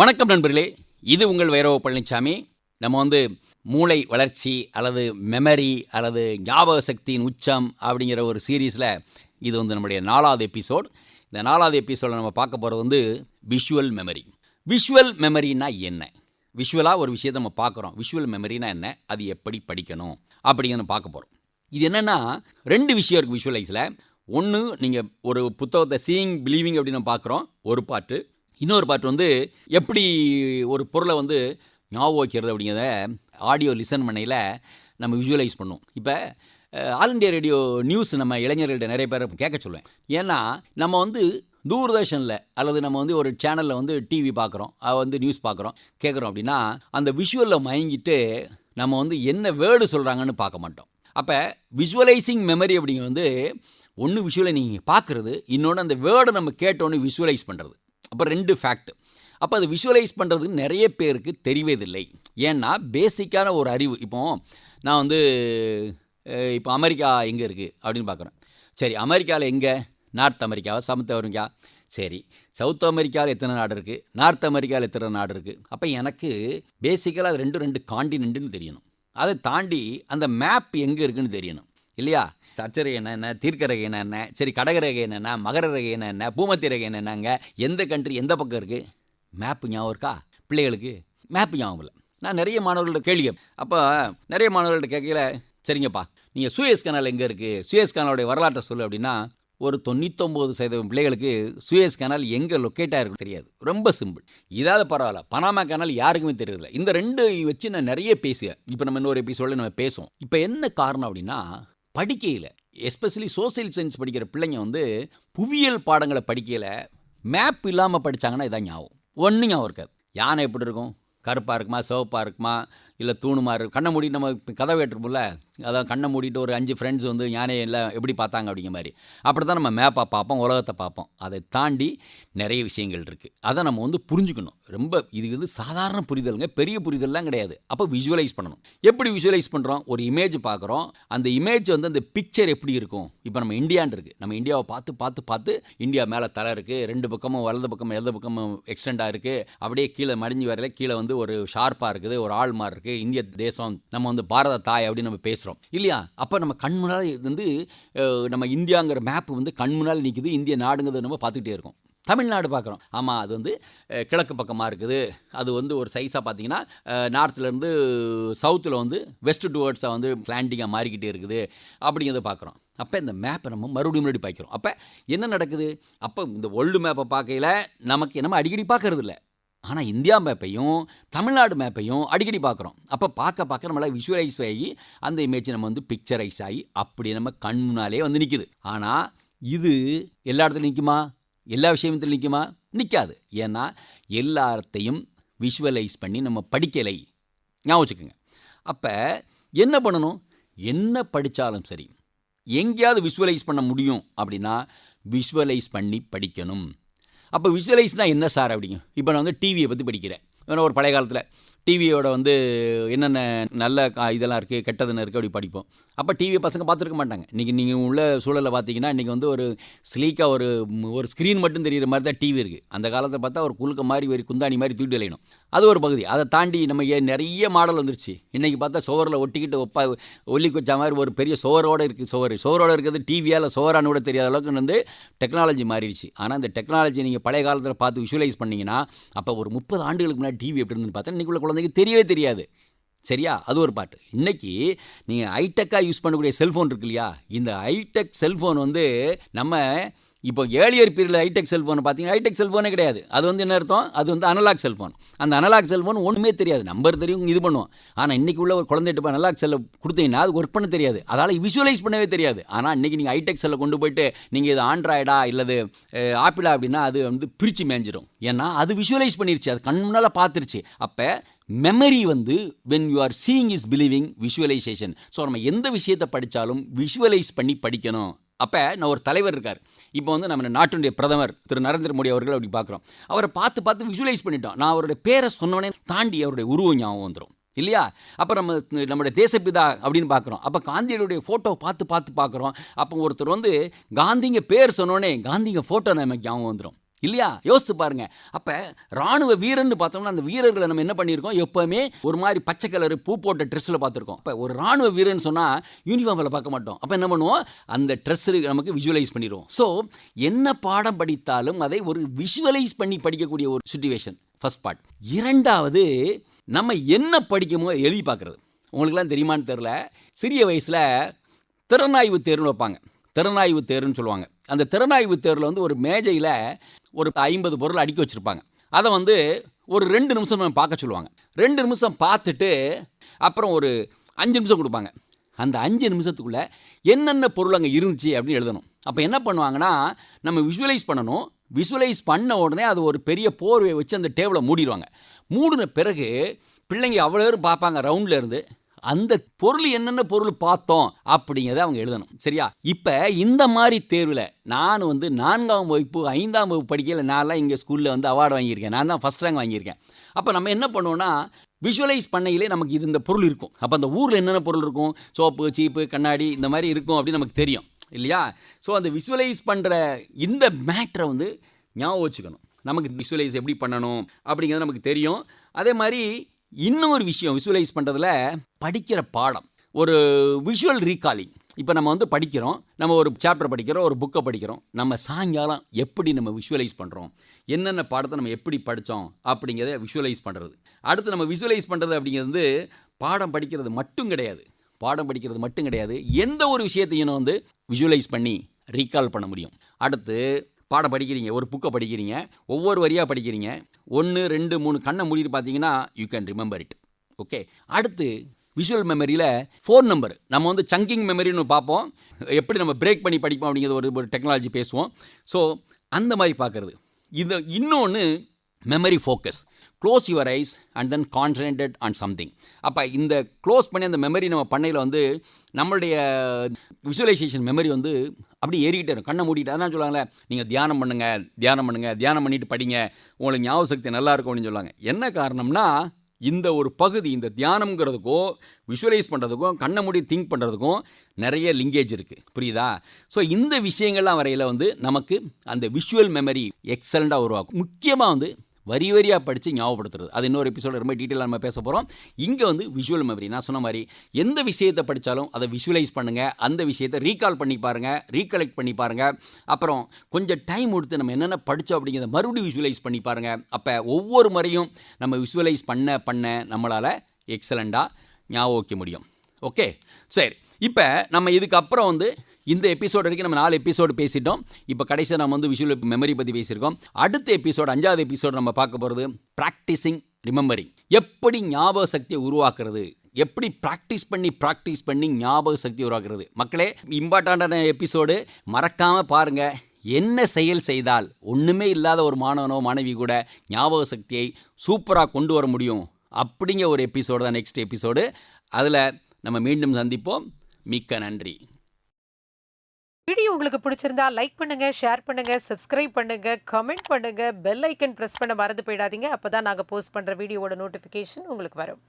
வணக்கம் நண்பர்களே. இது உங்கள் வைரவ பழனிசாமி நம்ம வந்து மூளை வளர்ச்சி அல்லது மெமரி அல்லது ஞாபக சக்தியின் உச்சம் அப்படிங்கிற ஒரு சீரீஸில் இது வந்து நம்முடைய நாலாவது எபிசோட் இந்த நாலாவது எபிசோடில் நம்ம பார்க்க போகிறது வந்து விஷுவல் மெமரி விஷுவல் மெமரினா என்ன? விஷுவலாக ஒரு விஷயத்தை நம்ம பார்க்குறோம். விஷுவல் மெமரினா என்ன? அது எப்படி படிக்கணும்? அப்படிங்கிறத பார்க்க போகிறோம் இது என்னென்னா ரெண்டு விஷயம் இருக்குது விஷுவலைஸில் ஒன்று நீங்கள் ஒரு புத்தகத்தை சீயிங் பிலீவிங் அப்படின்னு பார்க்குறோம். ஒரு பாட்டு இன்னொரு பாட்டு வந்து எப்படி ஒரு பொருளை வந்து ஞாபகம் வைக்கிறது அப்படிங்கிறத ஆடியோ லிசன் பண்ணையில் நம்ம விஷுவலைஸ் பண்ணுவோம் இப்போ ஆல் இண்டியா ரேடியோ நியூஸ் நம்ம இளைஞர்கள்ட்ட நிறைய பேர் கேட்க சொல்லுவேன் ஏன்னா நம்ம வந்து தூர்தர்ஷனில் அல்லது நம்ம வந்து ஒரு சேனலில் வந்து டிவி பார்க்குறோம் வந்து நியூஸ் பார்க்குறோம் கேட்குறோம் அப்படின்னா அந்த விஷுவலில் மயங்கிட்டு நம்ம வந்து என்ன வேர்டு சொல்கிறாங்கன்னு பார்க்க மாட்டோம். அப்போ விஷுவலைசிங் மெமரி அப்படிங்க வந்து ஒன்று விஷுவலை நீங்கள் பார்க்குறது இன்னொன்று அந்த வேர்டை நம்ம கேட்டோன்னு விஷுவலைஸ் பண்ணுறது அப்போ ரெண்டு ஃபேக்ட் அப்போ அது விஷுவலைஸ் பண்ணுறது நிறைய பேருக்கு தெரியவதில்லை ஏன்னா பேசிக்கான ஒரு அறிவு. இப்போ நான் வந்து இப்போ அமெரிக்கா எங்கே இருக்குது அப்படின்னு பார்க்குறேன் சரி அமெரிக்காவில் எங்கே? நார்த் அமெரிக்காவா? South America? சரி சவுத் அமெரிக்காவில் எத்தனை நாடு இருக்குது நார்த் அமெரிக்காவில் எத்தனை நாடு இருக்குது அப்போ எனக்கு பேசிக்கலாக அது ரெண்டு ரெண்டு காண்டினென்ட்டுன்னு தெரியணும். அதை தாண்டி அந்த மேப் எங்கே இருக்குதுன்னு தெரியணும். இல்லையா? சச்சரகை என்னென்ன தீர்க்க தீர்க்கரகை என்னென்ன சரி கடகரகை என்னென்ன மகர ரகை என்னென்ன பூமத்தி ரகை என்னென்னங்க எந்த கண்ட்ரி எந்த பக்கம் இருக்குது மேப்பு ஞாபகம் இருக்கா? பிள்ளைகளுக்கு மேப்பு ஞாபகம் இல்லை. நான் நிறைய மாணவர்கள்ட்ட கேள்வி அப்போ நிறைய மாணவர்கள்ட்ட கேட்கல சரிங்கப்பா நீங்கள் சுயஸ் கனால் எங்கே இருக்குது சுயஸ் கனாலுடைய வரலாற்றை சொல்லு அப்படின்னா ஒரு தொண்ணூத்தொம்பது சதவீதம் பிள்ளைகளுக்கு சுயஸ் கனால் எங்கே லொக்கேட் ஆகிருக்கு தெரியாது. ரொம்ப சிம்பிள் இதாவது பரவாயில்ல. பனாமா கனால் யாருக்குமே தெரியல இந்த ரெண்டு வச்சு நான் நிறைய பேசுவேன். இப்போ நம்ம இன்னொரு எபிசோடில் நம்ம பேசுவோம். இப்போ என்ன காரணம் அப்படின்னா படிக்கையில் எஸ்பெஷலி சோசியல் சயின்ஸ் படிக்கிற பிள்ளைங்க வந்து புவியியல் பாடங்களை படிக்கையில் மேப் இல்லாமல் படிச்சாங்கன்னா இதான் ஞாபகம். ஒன்றும் ஞாபகம் இருக்காது. யானை எப்படி இருக்கும்? கருப்பாக இருக்குமா? சிவப்பாக இருக்குமா? இல்லை தூணுமாறு கண்ணை மூடி நம்ம இப்ப கதவை ஏற்றுப்போம்ல அதான் கண்ணை மூடிட்டு ஒரு அஞ்சு ஃப்ரெண்ட்ஸ் வந்து யானையை எல்லாம் எப்படி பார்த்தாங்க அப்படிங்கிற மாதிரி. அப்படி தான் நம்ம மேப்பாக பார்ப்போம் உலகத்தை பார்ப்போம். அதை தாண்டி நிறைய விஷயங்கள் இருக்குது அதை நம்ம வந்து புரிஞ்சுக்கணும். ரொம்ப இது வந்து சாதாரண புரிதலுங்க பெரிய புரிதல்லாம் கிடையாது. அப்போ விஷுவலைஸ் பண்ணணும். எப்படி விஷுவலைஸ் பண்ணுறோம் ஒரு இமேஜ் பார்க்குறோம். அந்த இமேஜ் வந்து அந்த பிக்சர் எப்படி இருக்கும்? இப்போ நம்ம இந்தியான் இருக்குது நம்ம இந்தியாவை பார்த்து பார்த்து பார்த்து இந்தியா மேலே தலை இருக்குது ரெண்டு பக்கமும் வலது பக்கமும் இடது பக்கமும் எக்ஸ்டெண்டாக இருக்குது அப்படியே கீழே மடிஞ்சு வரையில கீழே வந்து ஒரு ஷார்ப்பாக இருக்குது. ஒரு ஆள் மாதிரி இருக்குது இந்திய தேசம் நம்ம வந்து பாரத தாய் அப்படின்னு நம்ம பேசுகிறோம் இல்லையா? அப்போ நம்ம கண் முன்னால் வந்து நம்ம இந்தியாங்கிற மேப் வந்து கண் முன்னால் நிற்குது இந்திய நாடுங்கிறத நம்ம பார்த்துக்கிட்டே இருக்கோம். தமிழ்நாடு பார்க்குறோம். ஆமாம் அது வந்து கிழக்கு பக்கமாக இருக்குது. அது வந்து ஒரு சைஸாக பார்த்தீங்கன்னா நார்த்துலேருந்து சவுத்தில் வந்து வெஸ்ட் டுவர்ட்ஸாக வந்து ஸ்லாண்டிங்காக மாறிக்கிட்டே இருக்குது. அப்படிங்கிறத பார்க்குறோம். அப்போ இந்த மேப்பை நம்ம மறுபடியும் மறுபடியும் பார்க்குறோம் அப்போ என்ன நடக்குது? அப்போ இந்த ஒல்டு மேப்பை பார்க்கையில் நமக்கு நம்ம அடிக்கடி பார்க்கறது ஆனால் இந்தியா மேப்பையும் தமிழ்நாடு மேப்பையும் அடிக்கடி பார்க்குறோம் அப்போ பார்க்க பார்க்க நம்மளால் விஷுவலைஸ் ஆகி அந்த இமேஜ் நம்ம வந்து பிக்சரைஸ் ஆகி அப்படி நம்ம கண் முன்னாலே வந்து நிற்குது ஆனால் இது எல்லா இடத்துலையும் நிற்குமா எல்லா விஷயத்துலையும் நிற்குமா நிற்காது ஏன்னா எல்லாத்தையும் விஷுவலைஸ் பண்ணி நம்ம படிக்கலை ஞாபகம் வச்சுக்கோங்க. அப்போ என்ன பண்ணணும்? என்ன படித்தாலும் சரி எங்கேயாவது விஷுவலைஸ் பண்ண முடியும் அப்படின்னா விஷுவலைஸ் பண்ணி படிக்கணும். அப்போ விஷுவலைஸ்னால் என்ன சார் அப்படிங்க? இப்போ நான் வந்து டிவியை பற்றி படிக்கிறேன். ஒரு பழைய காலத்தில் டிவியோட வந்து என்னென்ன நல்ல கா- இதெல்லாம் இருக்குது கெட்டதுன்னு இருக்குது அப்படி படிப்போம். அப்போ டிவியை பசங்க பார்த்துருக்க மாட்டாங்க. இன்றைக்கி நீங்கள் உள்ள சூழலை பார்த்தீங்கன்னா இன்றைக்கி வந்து ஒரு ஸ்லீக்காக ஒரு ஒரு ஸ்க்ரீன் மட்டும் தெரிகிற மாதிரி தான் டிவி இருக்குது அந்த காலத்தில் பார்த்தா ஒரு குலுக்க மாதிரி ஒரு குந்தாணி மாதிரி தூட்டி விளையணும். அது ஒரு பகுதி. அதை தாண்டி நம்ம ஏ- நிறைய மாடல் வந்துருச்சு. இன்றைக்கி பார்த்தா சுவரில் ஒட்டிக்கிட்டு ஒப்பா ஒல்லி வச்ச மாதிரி ஒரு பெரிய சுவரோடு இருக்குது சுவர் சுவரோடு இருக்கிறது டிவியால் சுவரான்னு கூட தெரியாத அளவுக்கு வந்து டெக்னாலஜி மாறிடுச்சு. ஆனால் இந்த டெக்னாலஜி நீங்கள் பழைய காலத்தில் பார்த்து விஷுவலைஸ் பண்ணிங்கன்னா அப்போ ஒரு முப்பது ஆண்டுகளுக்கு முன்னாடி டிவி எப்படி இருந்துன்னு பார்த்தா இன்றைக்குள்ள குழந்தைக்கு தெரியவே தெரியாது. சரியா? அது ஒரு பாட்டு. இன்றைக்கி நீங்கள் ஹைடெக்காக யூஸ் பண்ணக்கூடிய செல்ஃபோன் இருக்கு இல்லையா? இந்த ஹைடெக் செல்ஃபோன் வந்து நம்ம இப்போ ஏழியர் பீரியடில் ஹைடெக் செல்ஃபோனை பார்த்தீங்கன்னா ஹைடெக் செல்ஃபோனே கிடையாது. அது வந்து என்ன அர்த்தம்? அது வந்து அனலாக் செல்ஃபோன் அந்த அனலாக் செல்ஃபோன் ஒன்றுமே தெரியாது. நம்பர் தெரியும் இது பண்ணுவோம். ஆனால் இன்றைக்கி உள்ள ஒரு குழந்தைகிட்ட போய் அனலாக் செல்லை கொடுத்தீங்கன்னா அது ஒர்க் பண்ண தெரியாது. அதால் விஷுவலைஸ் பண்ணவே தெரியாது. ஆனால் இன்றைக்கி நீங்கள் ஹைடெக் செல்லை கொண்டு போயிட்டு நீங்கள் இது ஆண்ட்ராய்டா இல்லது ஆப்பிளா அப்படின்னா அது வந்து பிரித்து மேஞ்சிடும் ஏன்னா அது விஷுவலைஸ் பண்ணிருச்சு. அது கண் முன்னால் பார்த்துருச்சு. அப்போ மெமரி வந்து when you are seeing is believing visualization so நம்ம எந்த விஷயத்தை படித்தாலும் விஷுவலைஸ் பண்ணி படிக்கணும். அப்போ நான் ஒரு தலைவர் இருக்கார். இப்போ வந்து நம்ம நாட்டினுடைய பிரதமர் திரு நரேந்திர மோடி அவர்கள் அப்படி பார்க்குறோம். அவரை பார்த்து பார்த்து விஷுவலைஸ் பண்ணிட்டோம். நான் அவருடைய பேரை சொன்னவனே தாண்டி அவருடைய உருவம் ஞாபகம் வந்துடும் இல்லையா? அப்போ நம்ம நம்முடைய தேசப்பிதா அப்படின்னு பார்க்குறோம். அப்போ காந்தியடியுடைய ஃபோட்டோ பார்த்து பார்த்து பார்க்குறோம். அப்போ ஒருத்தர் வந்து காந்திங்க பேர் சொன்னோடனே காந்திங்க ஃபோட்டோ நமக்கு ஞாபகம் வந்துடும் இல்லையா? யோசித்து பாருங்க. அப்போ ராணுவ வீரன்னு பார்த்தோம்னா அந்த வீரர்களை நம்ம என்ன பண்ணியிருக்கோம்? எப்போவுமே ஒரு மாதிரி பச்சை கலர் பூ போட்ட ட்ரெஸ்ஸில் பார்த்துருக்கோம். இப்போ ஒரு ராணுவ வீரன் சொன்னால் யூனிஃபார்மில் பார்க்க மாட்டோம். அப்போ என்ன பண்ணுவோம்? அந்த ட்ரெஸ்ஸு நமக்கு விஷுவலைஸ் பண்ணிடுவோம் ஸோ என்ன பாடம் படித்தாலும் அதை ஒரு விஷுவலைஸ் பண்ணி படிக்கக்கூடிய ஒரு சுச்சுவேஷன் ஃபர்ஸ்ட் பார்ட் இரண்டாவது நம்ம என்ன படிக்கமோ எழுதி பார்க்குறது. உங்களுக்குலாம் தெரியுமான்னு தெரில சிறிய வயசில் திறனாய்வு தேர்வுன்னு வைப்பாங்க. திறனாய்வு தேர்ன்னு சொல்லுவாங்க. அந்த திறனாய்வு தேரில் வந்து ஒரு மேஜையில் ஒரு ஐம்பது பொருள் அடுக்கி வச்சுருப்பாங்க. அதை வந்து ஒரு ரெண்டு நிமிஷம் நம்ம பார்க்க சொல்லுவாங்க. ரெண்டு நிமிஷம் பார்த்துட்டு அப்புறம் ஒரு அஞ்சு நிமிஷம் கொடுப்பாங்க. அந்த அஞ்சு நிமிஷத்துக்குள்ளே என்னென்ன பொருள் அங்கே இருந்துச்சு அப்படின்னு எழுதணும். அப்போ என்ன பண்ணுவாங்கன்னா நம்ம விஷுவலைஸ் பண்ணணும். விஷுவலைஸ் பண்ண உடனே அது ஒரு பெரிய போர்வை வச்சு அந்த டேபிளை மூடிடுவாங்க. மூடின பிறகு பிள்ளைங்க அவ்வளோ பேரும் பார்ப்பாங்க ரவுண்டில் இருந்து. அந்த பொருள் என்னென்ன பொருள் பார்த்தோம் அப்படிங்கிறத அவங்க எழுதணும். சரியா? இப்போ இந்த மாதிரி தேர்வில் நான் வந்து நான்காம் வகுப்பு ஐந்தாம் வகுப்பு படிக்கல நான்லாம் இங்கே ஸ்கூலில் வந்து அவார்டு வாங்கியிருக்கேன். நான் தான் ஃபஸ்ட் ரேங்க் வாங்கியிருக்கேன். அப்போ நம்ம என்ன பண்ணுவோம்னா விஷுவலைஸ் பண்ணையிலே நமக்கு இது இந்த பொருள் இருக்கும். அப்போ அந்த ஊரில் என்னென்ன பொருள் இருக்கும்? சோப்பு சீப்பு கண்ணாடி இந்த மாதிரி இருக்கும் அப்படின்னு நமக்கு தெரியும். இல்லையா? ஸோ அந்த விஷுவலைஸ் பண்ணுற இந்த மேட்ரை வந்து ஞாபகம் வச்சுக்கணும். நமக்கு விஷுவலைஸ் எப்படி பண்ணணும் அப்படிங்கிறது நமக்கு தெரியும். அதே மாதிரி இன்னொரு விஷயம் விஷுவலைஸ் பண்ணுறதுல படிக்கிற பாடம். ஒரு விஷுவல் ரீகாலிங் இப்போ நம்ம வந்து படிக்கிறோம் நம்ம ஒரு சாப்டர் படிக்கிறோம் ஒரு புக்கை படிக்கிறோம். நம்ம சாயங்காலம் எப்படி நம்ம விஷுவலைஸ் பண்ணுறோம் என்னென்ன பாடத்தை நம்ம எப்படி படித்தோம் அப்படிங்கிறத விஷுவலைஸ் பண்ணுறது அடுத்து நம்ம விஷுவலைஸ் பண்ணுறது அப்படிங்கிறது வந்து பாடம் படிக்கிறது மட்டும் கிடையாது. பாடம் படிக்கிறது மட்டும் கிடையாது. எந்த ஒரு விஷயத்தையும் வந்து விஷுவலைஸ் பண்ணி ரீகால் பண்ண முடியும். அடுத்து பாடம் படிக்கிறீங்க ஒரு புக்கை படிக்கிறீங்க ஒவ்வொரு வரியாக படிக்கிறீங்க ஒன்று ரெண்டு மூணு கண்ணை மூடிட்டு பார்த்தீங்கன்னா you can remember it okay அடுத்து விஷுவல் மெமரியில் ஃபோன் நம்பர் நம்ம வந்து சங்கிங் மெமரின்னு பார்ப்போம். எப்படி நம்ம பிரேக் பண்ணி படிப்போம் அப்படிங்கிறது ஒரு ஒரு டெக்னாலஜி பேசுவோம். ஸோ அந்த மாதிரி பார்க்குறது. இது இன்னொன்று memory focus close your eyes and then concentrate on something அப்போ இந்த க்ளோஸ் பண்ணி அந்த மெமரி நம்ம பண்ணையில் வந்து நம்மளுடைய விஷுவலைசேஷன் மெமரி வந்து அப்படியே ஏறிக்கிட்டே இருக்கும். கண்ணை மூடிட்டு அதான் சொல்லுவாங்களே நீங்கள் தியானம் பண்ணுங்கள் தியானம் பண்ணுங்கள் தியானம் பண்ணிட்டு படிங்க உங்களுக்கு ஞாபக சக்தி நல்லா இருக்கும் அப்படின்னு சொல்லுவாங்க. என்ன காரணம்னா இந்த ஒரு பகுதி இந்த தியானம்ங்கிறதுக்கும் விஷுவலைஸ் பண்ணுறதுக்கும் கண்ணை மூடி திங்க் பண்ணுறதுக்கும் நிறைய லிங்கேஜ் இருக்குது புரியுதா? ஸோ இந்த விஷயங்கள்லாம் வரையில் வந்து நமக்கு அந்த விஷுவல் மெமரி எக்ஸலண்ட்டாக உருவாக்கும். முக்கியமாக வந்து வரி வரியாக படித்து ஞாபகப்படுத்துறது. அது இன்னொரு எபிசோட ரொம்ப டீட்டெயிலாக நம்ம பேச போகிறோம் இங்கே வந்து விஷுவல் மெமரி நான் சொன்ன மாதிரி எந்த விஷயத்தை படித்தாலும் அதை விஷுவலைஸ் பண்ணுங்கள் அந்த விஷயத்தை ரீகால் பண்ணி பாருங்கள் ரீகலெக்ட் பண்ணி பாருங்கள் அப்புறம் கொஞ்சம் டைம் கொடுத்து நம்ம என்னென்ன படித்தோம் அப்படிங்கிறத மறுபடியும் விஷுவலைஸ் பண்ணி பாருங்கள் அப்போ ஒவ்வொரு முறையும் நம்ம விஷுவலைஸ் பண்ண பண்ண நம்மளால் எக்ஸலண்ட்டாக ஞாபகம் வைக்க முடியும். ஓகே சரி. இப்போ நம்ம இதுக்கப்புறம் வந்து இந்த எபிசோடு வரைக்கும் நம்ம நாலு எபிசோடு பேசிட்டோம். இப்போ கடைசியாக நம்ம வந்து விஷுவல் மெமரி பற்றி பேசியிருக்கோம். அடுத்த எபிசோடு அஞ்சாவது எபிசோடு நம்ம பார்க்க போகிறது ப்ராக்டிஸிங் ரிமெம்பரிங் எப்படி ஞாபக சக்தியை உருவாக்குறது? எப்படி ப்ராக்டிஸ் பண்ணி ப்ராக்டிஸ் பண்ணி ஞாபக சக்தி உருவாக்குறது? மக்களே இம்பார்ட்டண்ட்டான எபிசோடு மறக்காமல் பாருங்கள் என்ன செயல் செய்தால் ஒன்றுமே இல்லாத ஒரு மாணவனோ மாணவி கூட ஞாபக சக்தியை சூப்பராக கொண்டு வர முடியும்? அப்படிங்கிற ஒரு எபிசோடு தான் நெக்ஸ்ட் எபிசோடு அதில் நம்ம மீண்டும் சந்திப்போம். மிக்க நன்றி. வீடியோ உங்களுக்கு பிடிச்சிருந்தா லைக் பண்ணுங்க ஷேர் பண்ணுங்க சப்ஸ்கிரைப் பண்ணுங்க கமெண்ட் பண்ணுங்க பெல் ஐக்கன் பிரஸ் பண்ண மறந்து போயிடாதீங்க. அப்பதான் நாங்க போஸ்ட் பண்ற வீடியோவோட நோட்டிபிகேஷன் உங்களுக்கு வரும்.